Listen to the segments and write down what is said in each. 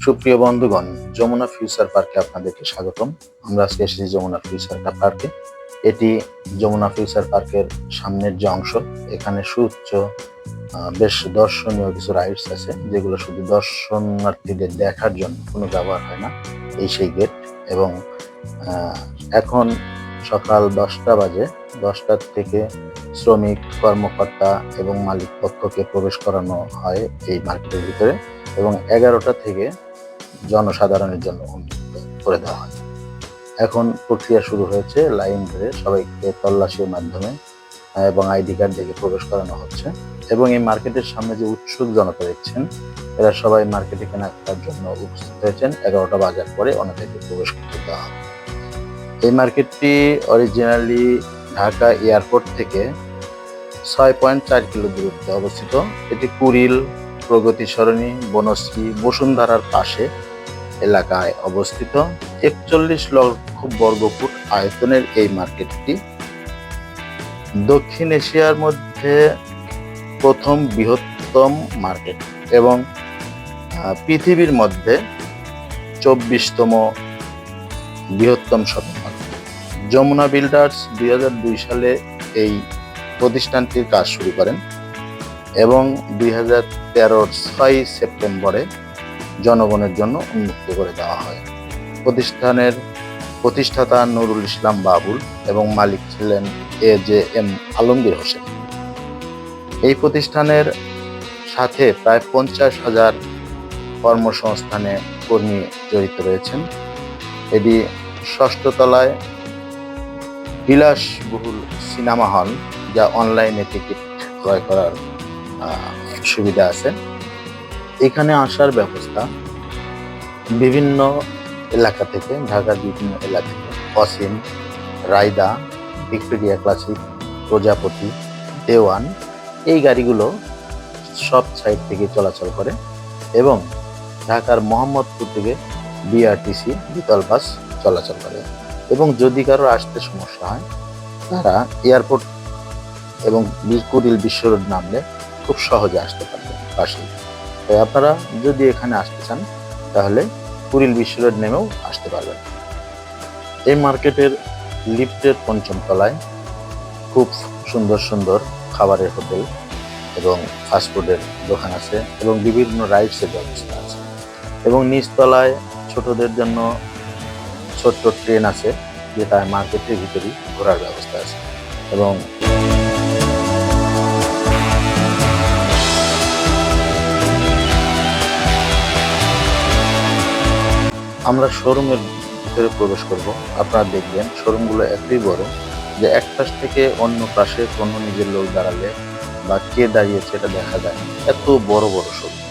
সুপ্রিয় বন্ধুগণ যমুনা ফিউচার পার্কে আপনাদেরকে স্বাগতম। আমরা আজকে এসেছি যমুনা ফিউচার পার্কে। এটি যমুনা ফিউচার পার্কের সামনের যে অংশ এখানে সুউচ্চ আহ, বেশ দর্শনীয় কিছু রাইডস আছে যেগুলো শুধু দর্শনার্থীদের দেখার জন্য কোনো ব্যবহার হয় না এই সেই গেট এবং এখন সকাল দশটা বাজে দশটার থেকে শ্রমিক কর্মকর্তা এবং মালিক পক্ষকে প্রবেশ করানো হয় এই মার্কেটের ভিতরে। এবং এগারোটা থেকে জনসাধারণের জন্য উন্মুক্ত করে দেওয়া হয়। এখন প্রক্রিয়া শুরু হয়েছে লাইন ধরে সবাইকে তল্লাশির মাধ্যমে এবং আইডি কার্ড দেখে প্রবেশ করানো হচ্ছে। এবং এই মার্কেটের সামনে যে উৎসুক জনতা দেখছেন, এরা সবাই মার্কেটে কেনাকাটার জন্য উপস্থিত হয়েছেন। এগারোটা বাজার পরে ওনাদেরকে প্রবেশ করতে দেওয়া হবে। এই মার্কেটটি অরিজিনালি ঢাকা এয়ারপোর্ট থেকে ছয় পয়েন্ট চার কিলো দূরত্বে অবস্থিত। এটি কুড়িল প্রগতি সরণি, বনশ্রী, বসুন্ধরার পাশে এলাকায় অবস্থিত একচল্লিশ লক্ষ বর্গফুট আয়তনের এই মার্কেটটি। দক্ষিণ এশিয়ার মধ্যে প্রথম বৃহত্তম মার্কেট এবং পৃথিবীর মধ্যে চব্বিশতম বৃহত্তম শপিং মল। যমুনা বিল্ডার্স দুই হাজার দুই সালে এই প্রতিষ্ঠানটির কাজ শুরু করেন এবং দুই হাজার তেরোর ছয় সেপ্টেম্বরে জনগণের জন্য উন্মুক্ত করে দেওয়া হয়। প্রতিষ্ঠানের প্রতিষ্ঠাতা নুরুল ইসলাম বাবুল এবং মালিক ছিলেন A J M Alamgir Hossain. এই প্রতিষ্ঠানের সাথে প্রায় পঞ্চাশ হাজার কর্মসংস্থানে কর্মী জড়িত রয়েছেন। এটি ষষ্ঠ তলায় বিলাসবহুল সিনেমা হল, যা অনলাইনে টিকিট ক্রয় করার সুবিধা আছে। এখানে আসার ব্যবস্থা বিভিন্ন এলাকা থেকে, ঢাকার বিভিন্ন এলাকা থেকে, অসীম, রায়দা, ভিক্টোরিয়া ক্লাসিক, প্রজাপতি, দেওয়ান, এই গাড়িগুলো সব সাইড থেকে চলাচল করে এবং ঢাকার মোহাম্মদপুর থেকে বিআরটিসি দ্বিতল বাস চলাচল করে। এবং যদি কারও আসতে সমস্যা হয়, তারা এয়ারপোর্ট এবং কুড়িল বিশ্ব রোড নামলে খুব সহজে আসতে পারবেন পাশেই। তাই আপনারা যদি এখানে আসতে চান, তাহলে কুড়িল বিশ্ব রোড নেমেও আসতে পারবেন। এই মার্কেটের লিফটের পঞ্চম তলায় খুব সুন্দর সুন্দর খাবারের হোটেল এবং ফাস্টফুডের দোকান আছে এবং বিভিন্ন রাইডসের ব্যবস্থা আছে। এবং নিচতলায় ছোটদের জন্য ছোট্ট ট্রেন আছে, যেটা মার্কেটের ভিতরেই ঘোরার ব্যবস্থা আছে। এবং আমরা শোরুমের ভিতরে প্রবেশ করব। আপনারা দেখবেন শোরুমগুলো এতই বড় যে এক পাশ থেকে অন্য পাশে কোনো নিজের লোক দাঁড়ালে বা কে দাঁড়িয়েছে এটা দেখা যায় এত বড় বড় শোরুম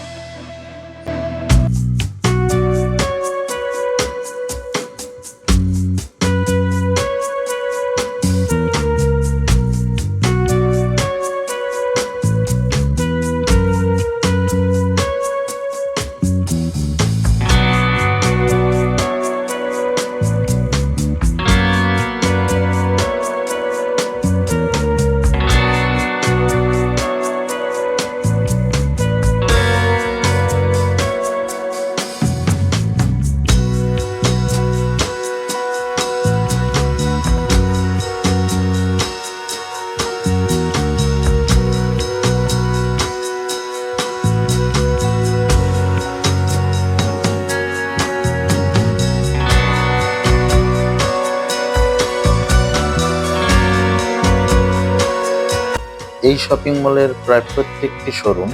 এই শপিং মলের প্রায় প্রত্যেকটি শোরুম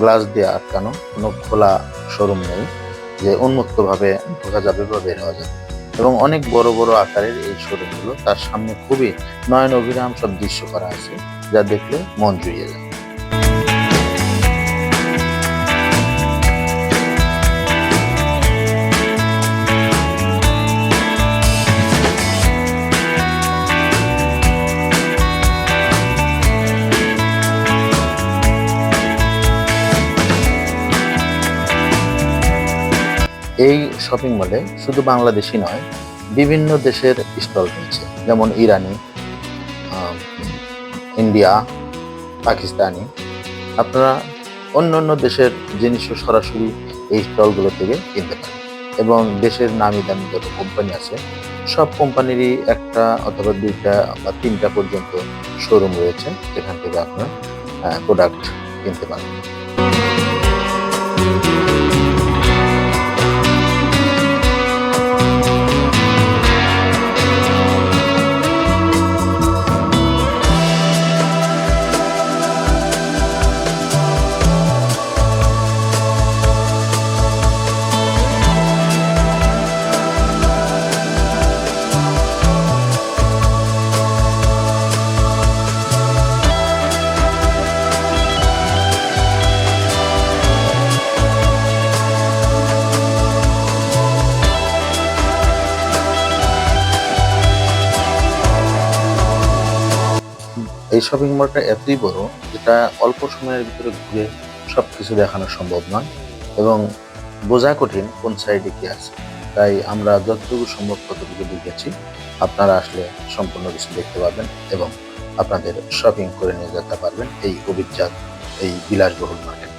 গ্লাস দিয়ে আটকানো, কোনো খোলা শোরুম নেই যে উন্মুক্তভাবে ঢোকা যাবে বা বের হওয়া যাবে। এবং অনেক বড় বড় আকারের এই শোরুমগুলো তার সামনে খুবই নয়ন অভিরাম সব দৃশ্য করা আছে, যা দেখলে মন জুড়িয়ে যায় এই শপিং মলে শুধু বাংলাদেশি নয়, বিভিন্ন দেশের স্টল রয়েছে। যেমন ইরানি ইন্ডিয়া, পাকিস্তানি। আপনারা অন্য অন্য দেশের জিনিসও সরাসরি এই স্টলগুলো থেকে কিনতে পারেন। এবং দেশের নামি দামি যত কোম্পানি আছে, সব কোম্পানিরই একটা অথবা দুইটা বা তিনটা পর্যন্ত শোরুম রয়েছে। যেখান থেকে আপনার প্রোডাক্ট কিনতে পারেন এই শপিং মলটা এতই বড় যেটা অল্প সময়ের ভিতরে ঘুরে সব কিছু দেখানো সম্ভব নয় এবং বোঝা কঠিন কোন সাইডে কি আছে। তাই আমরা যতটুকু সম্ভব ততটুকু দেখেছি। আপনারা আসলে সম্পূর্ণ কিছু দেখতে পাবেন এবং আপনাদের শপিং করে নিয়ে যেতে পারবেন এই অভিজ্ঞাত এই বিলাসবহুল মার্কেট।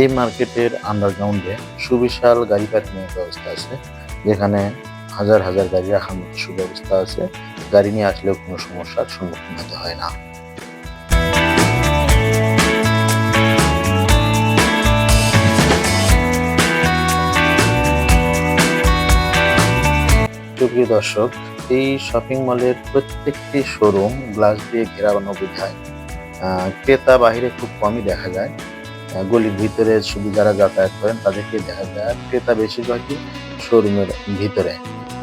এই মার্কেটের আন্ডারগ্রাউন্ডে সুবিশাল গাড়ি পার্কিং এর ব্যবস্থা আছে, যেখানে হাজার হাজার গাড়ি রাখার মতো সুব্যবস্থা আছে। গাড়ি নিয়ে আসলেও কোনো সমস্যার সম্মুখীন হতে হয় না। সুপ্রিয় দর্শক, এই শপিং মলের প্রত্যেকটি শোরুম গ্লাস দিয়ে ঘেরানো বোঝায় ক্রেতা বাহিরে খুব কমই দেখা যায়। গলির ভিতরে শুধু যারা যাতায়াত করেন, তাদেরকে দেখা যায় আর ক্রেতা বেশিরভাগই শোরুমের ভিতরে।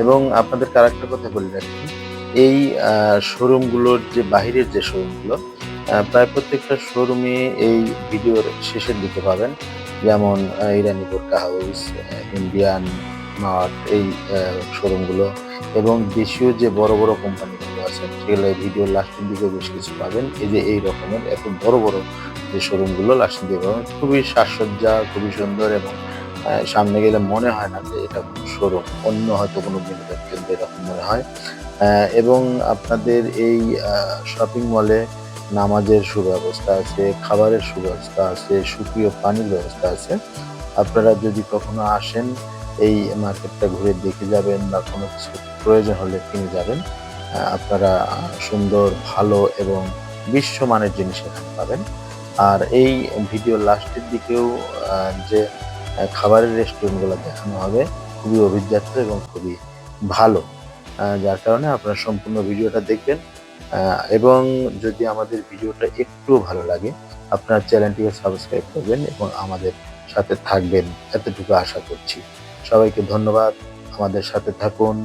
এবং আপনাদের আরেকটা কথা বলে রাখি, এই শোরুমগুলোর যে বাহিরের যে শোরুমগুলো প্রায় প্রত্যেকটা শোরুমে এই ভিডিওর শেষের দিকে পাবেন। যেমন ইরানি বোরকা হাউস ইন্ডিয়ান মার্ট, এই শোরুমগুলো। এবং দেশীয় যে বড় বড় কোম্পানিগুলো আছে, সেগুলো ভিডিওর লাস্টের দিকে বেশ কিছু পাবেন। এই যে এই রকমের এত বড় বড় যে শোরুমগুলো দিকে পাবেন খুবই সাজসজ্জা, খুবই সুন্দর এবং সামনে গেলে মনে হয় না যে এটা কোনো শোরুম অন্য হয়তো কোনো বিনোদন কেন্দ্র এরকম মনে হয়। এবং আপনাদের এই শপিং মলে নামাজের সুব্যবস্থা আছে, খাবারের সুব্যবস্থা আছে, সুপ্রিয় পানির ব্যবস্থা আছে। আপনারা যদি কখনো আসেন, এই মার্কেটটা ঘুরে দেখে যাবেন বা কোনো কিছু প্রয়োজন হলে কিনে যাবেন আপনারা সুন্দর, ভালো এবং বিশ্বমানের জিনিস এখানে পাবেন। আর এই ভিডিও লাস্টের দিকেও যে খাবারের রেস্টুরেন্টগুলো দেখানো হবে, খুবই অভিজাত এবং খুবই ভালো। যার কারণে আপনারা সম্পূর্ণ ভিডিওটা দেখবেন। এবং যদি আমাদের ভিডিওটা একটু ভালো লাগে, আপনার চ্যানেলটিকে সাবস্ক্রাইব করবেন এবং আমাদের সাথে থাকবেন। এতটুকু আশা করছি। সবাইকে ধন্যবাদ। আমাদের সাথে থাকুন,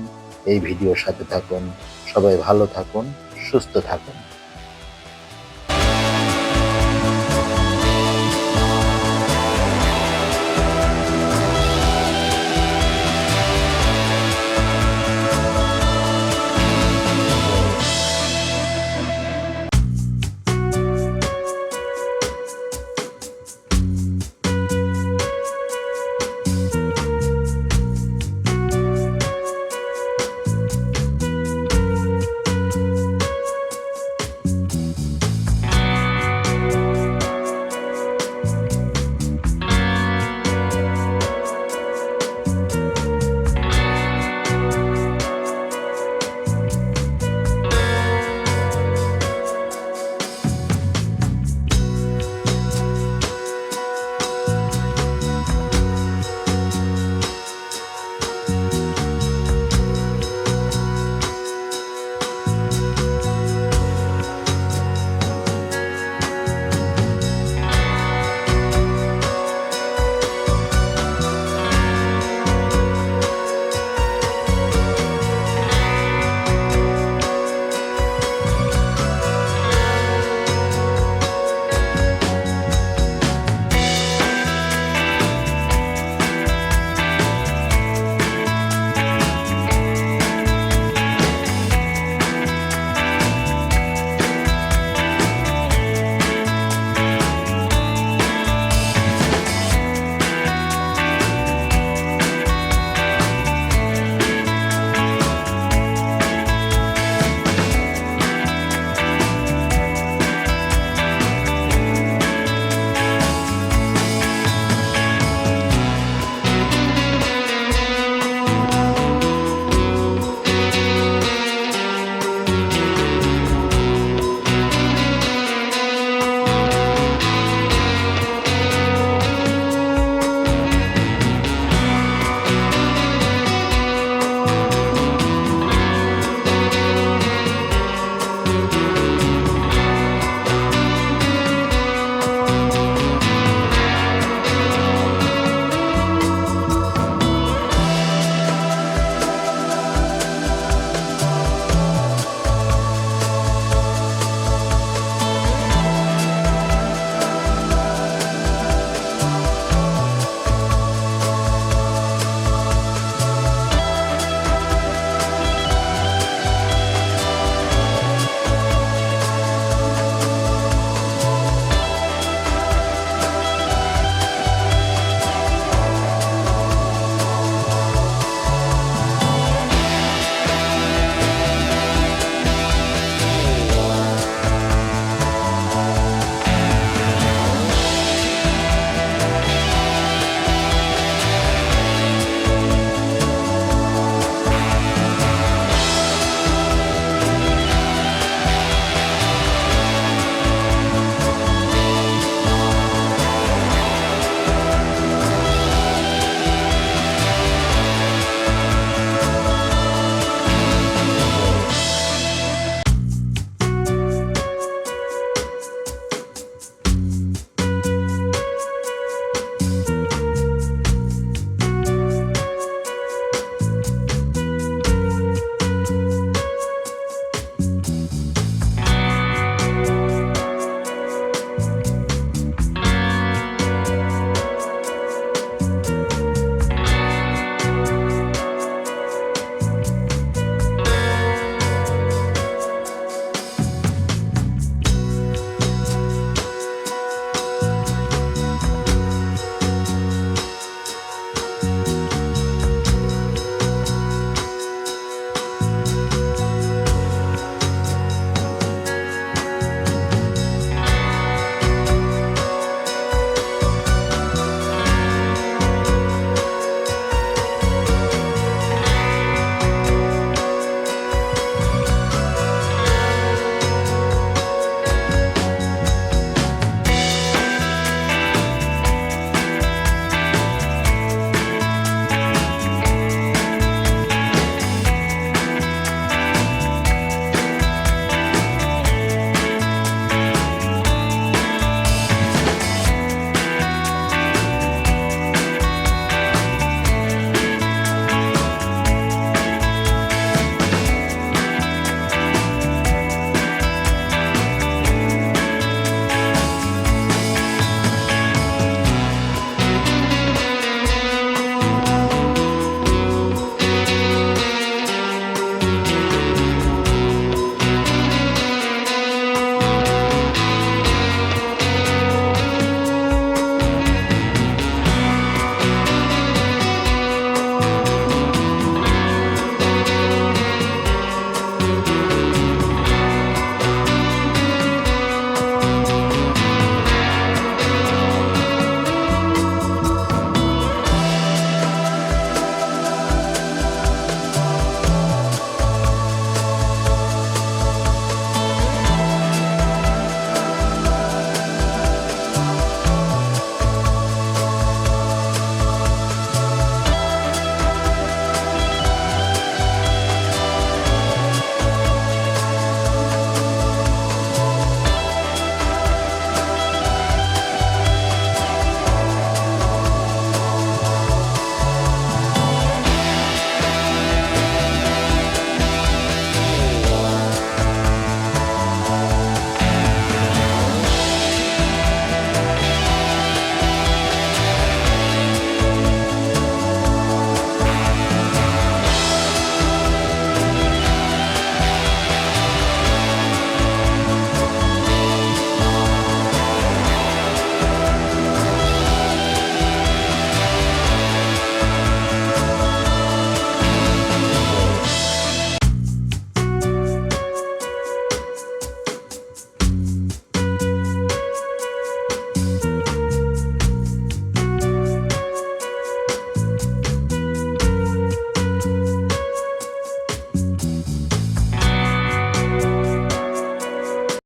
এই ভিডিওর সাথে থাকুন। সবাই ভালো থাকুন, সুস্থ থাকুন।